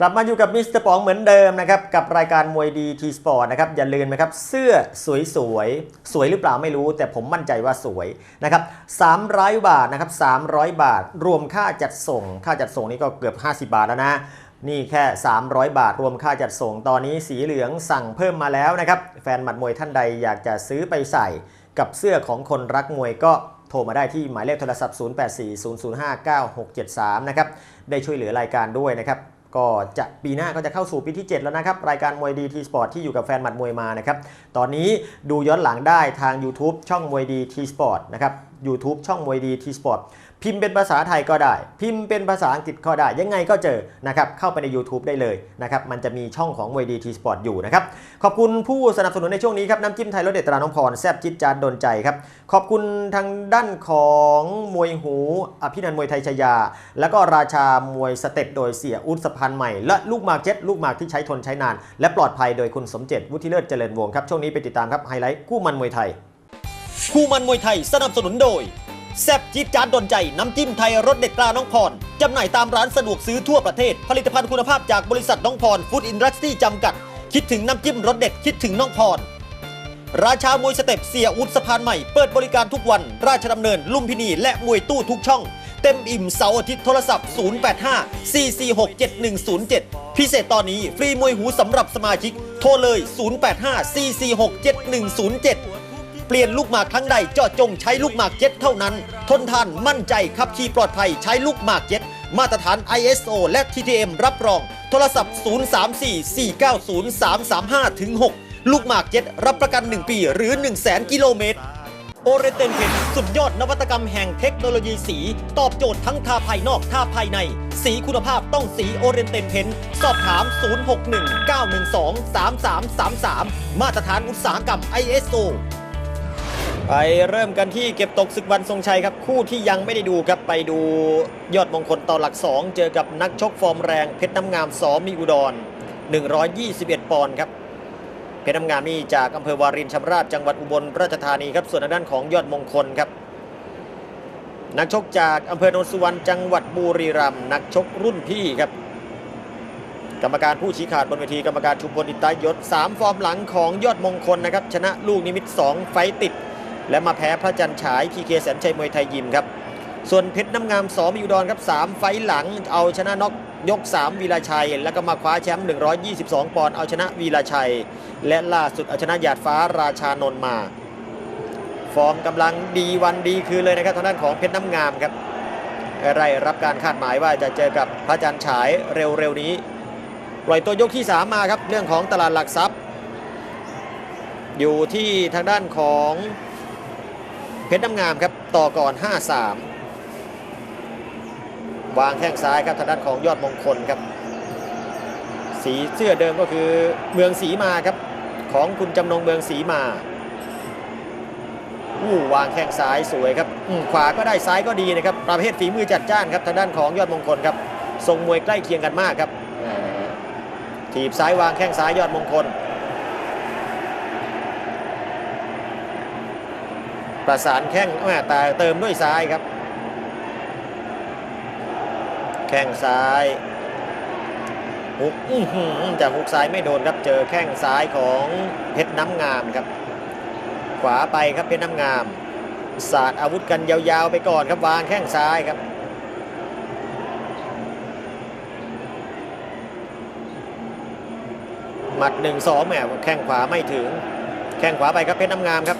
กลับมาอยู่กับมิสเตอร์ป๋องเหมือนเดิมนะครับกับรายการมวยดีทีสปอร์ตนะครับอย่าลืมนะครับเสื้อสวยๆสวยหรือเปล่าไม่รู้ แต่ผมมั่นใจว่าสวยนะครับ300บาทนะครับ300บาท รวมค่าจัดส่ง ค่าจัดส่งนี่ก็เกือบ 50 บาทแล้วนะนี่แค่ 300 บาทรวมค่าจัดส่งตอนนี้สีเหลืองสั่งเพิ่มมาแล้วนะครับแฟนหมัดมวยท่านใดอยากจะซื้อไปใส่ กับเสื้อของคนรักมวยก็โทรมาได้ที่หมายเลขโทรศัพท์ 0840059673 นะครับได้ช่วยเหลือรายการด้วยนะครับ ก็จะปีหน้าก็จะเข้าสู่ปีที่ 7 แล้วนะครับ รายการมวยดีทีสปอร์ตที่อยู่กับแฟนหมัดมวยมานะครับ ตอนนี้ดูย้อนหลังได้ทาง YouTube ช่องมวยดีทีสปอร์ตนะครับ YouTube ช่องมวยดีทีสปอร์ต พิมพ์เป็นภาษาไทยก็ได้ พิมพ์เป็นภาษาอังกฤษก็ได้ ยังไงก็เจอนะครับเข้าไปใน YouTube ได้เลยนะครับมันจะมีช่องของมวยดีทีสปอร์ตอยู่นะครับขอบคุณผู้สนับสนุนในช่วงนี้ครับน้ำจิ้มไทยรสเด็ดตราน้องพรแซบจิตจานโดนใจครับขอบคุณทางด้านของมวยหูอภินันมวยไทยชยา แล้วก็ราชามวยสเต็ปโดยเสียอุดสะพานใหม่ และลูกมากเจ็ตลูกมากที่ใช้ทนใช้นาน และปลอดภัยโดยคุณสมเจตวุฒิเลิศเจริญวงศ์ครับช่วงนี้ไปติดตามครับไฮไลท์คู่มันมวยไทยคู่มันมวยไทยสนับสนุนโดย แซบจี๊ดจานดนใจ น้ำจิ้มไทยรสเด็ดตราน้องพรจำหน่ายตามร้านสะดวกซื้อทั่วประเทศ ผลิตภัณฑ์คุณภาพจากบริษัทน้องพรฟู้ดอินดัสทรีจำกัด คิดถึงน้ำจิ้มรสเด็ดคิดถึงน้องพรราชามวยสเต็ปเสียอุดสะพานใหม่เปิดบริการทุกวัน ราชดำเนิน ลุมพินี และมวยตู้ทุกช่อง เต็มอิ่มเสาร์อาทิตย์โทรศัพท์ 085 446 7107 พิเศษตอนนี้ฟรีมวยหูสำหรับสมาชิก โทรเลย 085 446 7107 เปลี่ยนลูกหมากครั้งใดเจาะจงใช้ลูกหมากเจ็ตเท่านั้น ทนทานมั่นใจขับขี่ปลอดภัยใช้ลูกหมากเจ็ตมาตรฐาน ISO และ TTM รับรอง โทรศัพท์ 034-490-335ถึง6ลูกหมากเจ็ตรับประกัน 1 ปีหรือ 1 0 0 0 0 0 กิโลเมตรโอเรเตนเพนสุดยอดนวัตกรรมแห่งเทคโนโลยีสี ตอบโจทย์ทั้งทาภายนอกทาภายใน สีคุณภาพต้องสีโอเรนเตนเพนสอบถาม 061-912-3333 มาตรฐานอุตสาหกรรม ISO ไปเริ่มกันที่เก็บตกศึกวันทรงชัยครับ คู่ที่ยังไม่ได้ดูครับ ไปดูยอดมงคลต่อหลัก 2 เจอกับนักชกฟอร์มแรงเพชรน้ำงามสอมีอุดร 121 ปอนด์ครับเพชรน้ำงามนี่จากอำเภอวารินชำราบจังหวัดอุบลราชธานีครับส่วนด้านของยอดมงคลครับ นักชกจากอำเภอโนนสุวรรณจังหวัดบุรีรัมย์นักชกรุ่นพี่ครับ กรรมการผู้ชี้ขาดบนเวทีกรรมการชุมพลอิตายศ3ฟอร์มหลังของยอดมงคลนะครับชนะลูกนิมิต 2 ไฟต์ติด และมาแพ้พระจันทร์ฉายพีเคแสนชัยมวยไทยยิมครับ ส่วนเพชรน้ำงามสอมีอุดรครับ 3 ไฟหลังเอาชนะน็อกยก 3 วีราชัย แล้วก็มาคว้าแชมป์122 ปอนด์เอาชนะวีราชัย และล่าสุดเอาชนะหยาดฟ้าราชานนท์มา ฟอร์มกำลังดีวันดีคืนเลยนะครับทางด้านของเพชรน้ำงามครับไร่รับการคาดหมายว่าจะเจอกับพระจันทร์ฉายเร็วๆนี้ปล่อยตัวยกที่ 3 มาครับ เรื่องของตลาดหลักทรัพย์ อยู่ที่ทางด้านของ เพชรน้ำงามครับต่อก่อน 5-3 วางแข้งซ้ายครับทางด้านของยอดมงคลครับ สีเสื้อเดิมก็คือเมืองสีมาครับของคุณจำนงเมืองสีมาอู้วางแข้งซ้ายสวยครับขวาก็ได้ซ้ายก็ดีนะครับประเภทฝีมือจัดจ้านครับทางด้านของยอดมงคลครับทรงมวยใกล้เคียงกันมากครับถีบซ้ายวางแข้งซ้ายยอดมงคล ประสานแข้งแม่ต่เติมด้วยซ้ายครับ แข้งซ้ายหุกอื้อหือจะหุกซ้ายไม่โดนครับเจอแข้งซ้ายของเพชรน้ำงามครับ ขวาไปครับเพชรน้ำงามสาดอาวุธกันยาวๆไปก่อนครับวางแข้งซ้ายครับหมัด1นสองแหมแข้งขวาไม่ถึง แข้งขวาไปครับเพชรน้ำงามครับ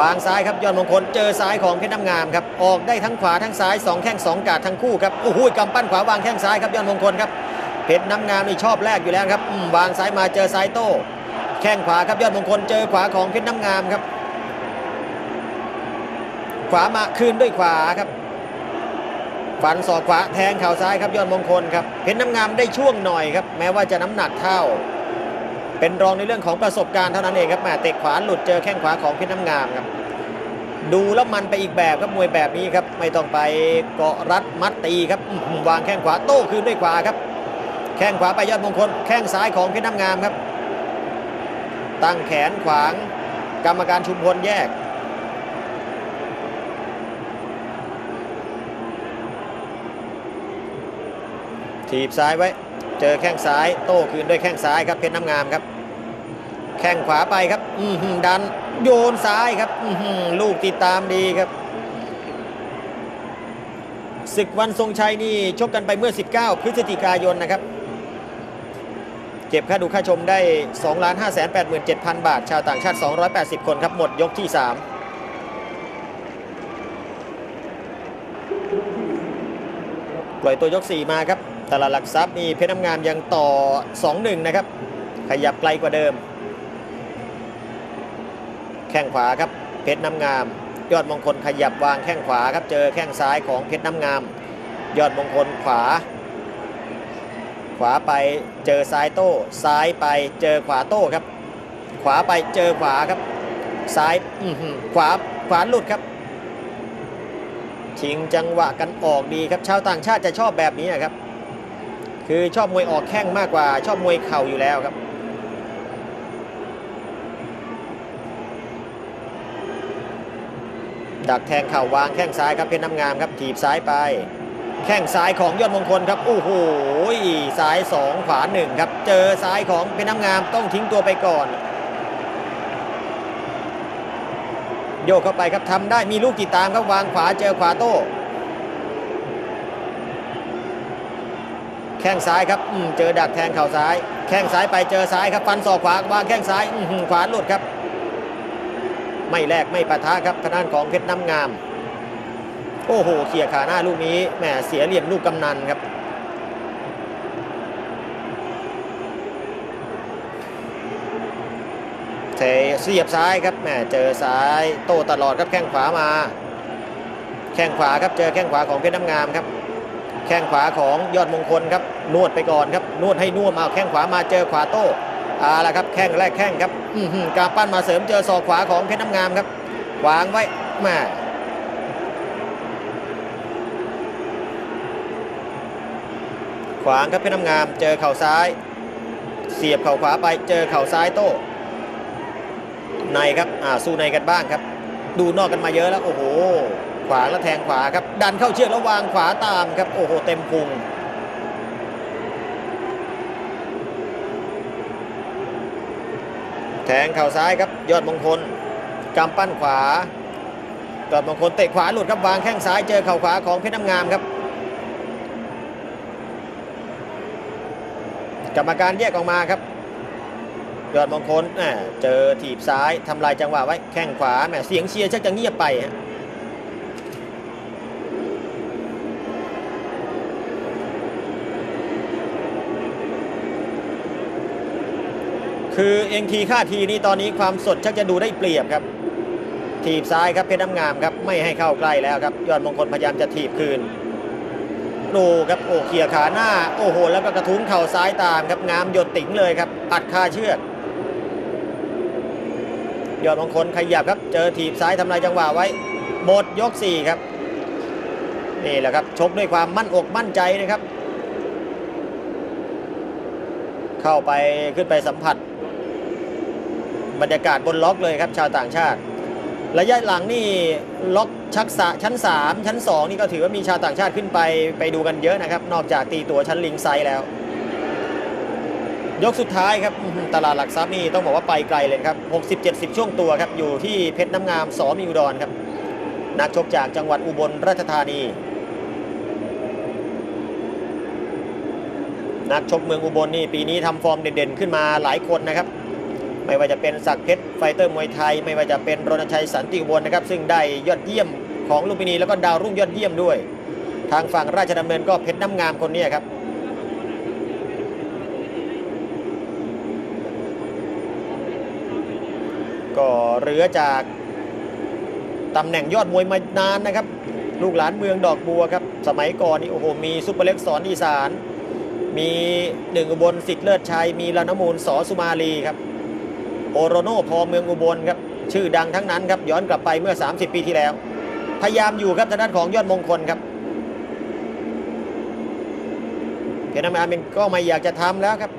วางซ้ายครับยอดมงคลเจอซ้ายของเพชรน้ำงามครับออกได้ทั้งขวาทั้งซ้ายสองแข้งสองกาดทั้งคู่ครับโอ้โหกำปั้นขวาวางแข้งซ้ายครับยอดมงคลครับเพชรน้ำงามนี่ชอบแรกอยู่แล้วครับวางซ้ายมาเจอซ้ายโต้แข้งขวาครับยอดมงคลเจอขวาของเพชรน้ำงามครับ ขวามาคืนด้วยขวาครับฟันศอกขวาแทงเข่าซ้ายครับยอดมงคลครับเพชรน้ำงามได้ช่วงหน่อยครับแม้ว่าจะน้ำหนักเท่า เป็นรองในเรื่องของประสบการณ์เท่านั้นเองครับแม่เตะขวาหลุดเจอแข้งขวาของเพชรน้ำงามครับดูแล้วมันไปอีกแบบครับมวยแบบนี้ครับไม่ต้องไปเกาะรัดมัดตีครับวางแข้งขวาโต้คืนด้วยขวาครับ แข้งขวาไปยอดมงคล แข้งซ้ายของเพชรน้ำงามครับ ตั้งแขนขวาง กรรมการชุมพลแยก ถีบซ้ายไว้ เจอแข้งซ้าย โต้คืนด้วยแข้งซ้ายครับเพชรน้ำงามครับ แข้งขวาไปครับ อืดันโยนซ้ายครับ อืลูกติดตามดีครับศึกวันทรงชัยนี่ชกกันไปเมื่อ 19 พฤศจิกายนนะครับ เก็บค่าดูค่าชมได้ 2 5 8 7 0 0 0บาท ชาวต่างชาติ 280 คนครับ หมดยกที่ 3ปล่อยตัวยก 4 มาครับตลาดหลักทรัพย์นี่เพชรน้ำงามยังต่อ 2-1 นะครับ ขยับไกลกว่าเดิม แข้งขวาครับเพชรน้ำงาม ยอดมงคลขยับวางแข้งขวาครับเจอแข้งซ้ายของเพชรน้ำงาม ยอดมงคลขวา ขวาไปเจอซ้ายโต้ ซ้ายไปเจอขวาโต้ครับ ขวาไปเจอขวาครับ ซ้ายขวาขวาหลุดครับชิงจังหวะกันออกดีครับชาวต่างชาติจะชอบแบบนี้ครับ คือชอบมวยออกแข้งมากกว่าชอบมวยเข่าอยู่แล้วครับ ดักแทงเข่าวางแข้งซ้ายครับเพชรน้ำงามครับถีบซ้ายไป แข้งซ้ายของยอดมงคลครับโอ้โหซ้ายสองขวาหนึ่งครับ เจอซ้ายของเพชรน้ำงามต้องทิ้งตัวไปก่อน โยกเข้าไปครับทำได้มีลูกติดตามครับวางขวาเจอขวาโต้แข้งซ้ายครับเจอดักแทงเข่าซ้าย แข้งซ้ายไปเจอซ้ายครับฟันศอกขวาวางแข้งซ้ายขวาหลุดครับ ไม่แลกไม่ปะทะครับทางด้านของเพชรน้ำงาม โอ้โหเขี่ยขาหน้าลูกนี้แหมเสียเหลี่ยมลูกกำนันครับ เทเสียบซ้ายครับแหมเจอซ้ายโต้ตลอดครับแข้งขวามา แข้งขวาครับเจอแข้งขวาของเพชรน้ำงามครับแข้งขวาของยอดมงคลครับนวดไปก่อนครับนวดให้น่วมเอาแข้งขวามาเจอขวาโต้ เอาละครับแข้งแรกแข้งครับอืกาปั้นมาเสริมเจอศอกขวาของเพชรน้ำงามครับวางไว้แม่ขวางครับเพชรน้ำงาม เจอเข่าซ้าย เสียบเข่าขวาไปเจอเข่าซ้ายโต้ในครับอ่าสู้ในกันบ้างครับ ดูนอกกันมาเยอะแล้วโอ้โห ขวาแล้วแทงขวาครับ ดันเข้าเชือกแล้ววางขวาตามครับโอ้โหเต็มพุง ทงเข่าซ้ายครับยอดมงคลกำปั้นขวายอดมงคลเตะขวาหลุดครับวางแข้งซ้ายเจอเข่าขวาของเพชรน้ำงามครับกรรมการแยกออกมาครับ ยอดมงคลเจอถีบซ้ายทำลายจังหวะไว้แข้งขวาแหมเสียงเชียร์ชักจะเงียบไปฮะ คือเองทีค่าทีนี่ตอนนี้ความสดชักจะดูได้เปรียบครับ ถีบซ้ายครับเพชรน้ำงามครับไม่ให้เข้าใกล้แล้วครับยอดมงคลพยายามจะถีบคืนดูครับโอ้เขี่ยขาหน้า โอ้โห แล้วก็กระทุ้งเข่าซ้ายตามครับงามหยดติ๋งเลยครับอัดคาเชือกยอดมงคลขยับครับ เจอถีบซ้ายทำลายจังหวะไว้หมดยก4ครับนี่แหละครับชกด้วยความมั่นอกมั่นใจนะครับ เข้าไปขึ้นไปสัมผัส บรรยากาศบนล็อกเลยครับชาวต่างชาติ ระยะหลังนี่ล็อกชักษะชั้น 3 ชั้น 2 นี่ก็ถือว่ามีชาวต่างชาติขึ้นไปไปดูกันเยอะนะครับ นอกจากตีตัวชั้นลิงไซแล้ว ยกสุดท้ายครับตลาดหลักทรัพย์นี่ต้องบอกว่าไปไกลเลยครับ 60-70 ช่วงตัวครับอยู่ที่เพชรน้ำงามสอมีอุดรครับนักชกจากจังหวัดอุบลราชธานี นักชกเมืองอุบลนี่ปีนี้ทำฟอร์มเด่นๆ ขึ้นมาหลายคนนะครับ ไม่ว่าจะเป็นศักเพชรไฟเตอร์มวยไทย ไม่ว่าจะเป็นรณชัยสันติอุบลนะครับซึ่งได้ยอดเยี่ยมของลุมพินีแล้วก็ดาวรุ่งยอดเยี่ยมด้วย ทางฝั่งราชดำเนินก็เพชรน้ำงามคนนี้ครับก็เรือจากตำแหน่งยอดมวยมานานนะครับ ลูกหลานเมืองดอกบัวครับ สมัยก่อนนี่โอ้โหมีซุปเปอร์เล็กสอนอีสาน มีหนึ่งอุบลสิทธิ์เลิศชัย มีลานมูลสอสุมาลีครับ โอโรโนพอเมืองอุบลครับชื่อดังทั้งนั้นครับย้อนกลับไปเมื่อ 30 ปีที่แล้ว พยายามอยู่ครับทางด้านของยอดมงคลครับเพชรน้ำอาเมนก็ไม่อยากจะทำแล้วครับ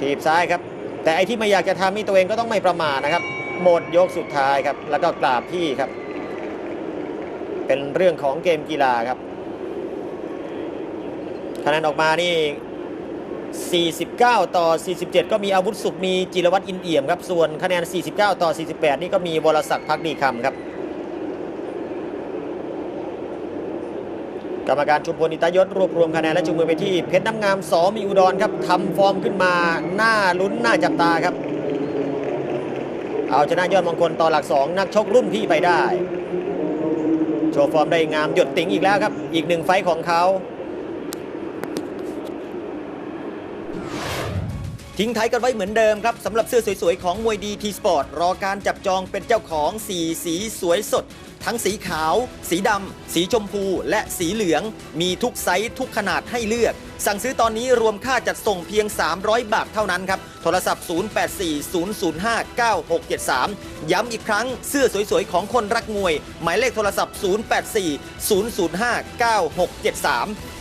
ถีบซ้ายครับ แต่ไอที่ไม่อยากจะทำนี่ตัวเองก็ต้องไม่ประมาทนะครับ หมดยกสุดท้ายครับ แล้วก็กราบพี่ครับ เป็นเรื่องของเกมกีฬาครับคะแนนออกมานี่ 49 ต่อ 47 ก็มีอาวุธสุขมีจิรวัตรอินเอี่ยมครับ ส่วนคะแนน 49 ต่อ 48 นี่ก็มีวรศักดิ์พักดีคำครับ กรรมการชุมพลอิตายศรวบรวมคะแนนและจูงมือไปที่เพชรน้ำงามสอมีอุดรครับทำฟอร์มขึ้นมาหน้าลุ้นหน้าจับตาครับ เอาชนะยอดมงคลต่อหลัก 2 นักชกรุ่นพี่ไปได้ โชว์ฟอร์มได้งามหยดติ๋งอีกแล้วครับ อีกหนึ่งไฟของเขา ทิ้งท้ายกันไว้เหมือนเดิมครับสำหรับเสื้อสวยๆ ของมวยดีทีสปอร์ตรอการจับจองเป็นเจ้าของสีสีสวยสด ทั้งสีขาว สีดำ สีชมพู และสีเหลือง มีทุกไซส์ทุกขนาดให้เลือก สั่งซื้อตอนนี้รวมค่าจัดส่งเพียง 300 บาทเท่านั้นครับ โทรศัพท์ 0840059673 ย้ำอีกครั้งเสื้อสวยๆ ของคนรักมวย หมายเลขโทรศัพท์ 0840059673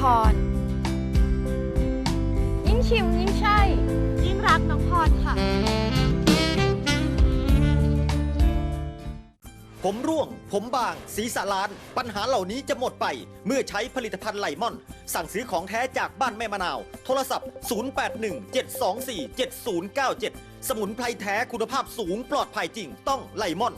พร ยิ่งชิมยิ่งใช่ ยิ่งรักน้องพรค่ะ ผมร่วง ผมบาง สีสะลาน ปัญหาเหล่านี้จะหมดไป เมื่อใช้ผลิตภัณฑ์ไลมอน สั่งซื้อของแท้จากบ้านแม่มะนาว โทรศัพท์ 0817247097 สมุนไพรแท้คุณภาพสูงปลอดภัยจริงต้องไลมอน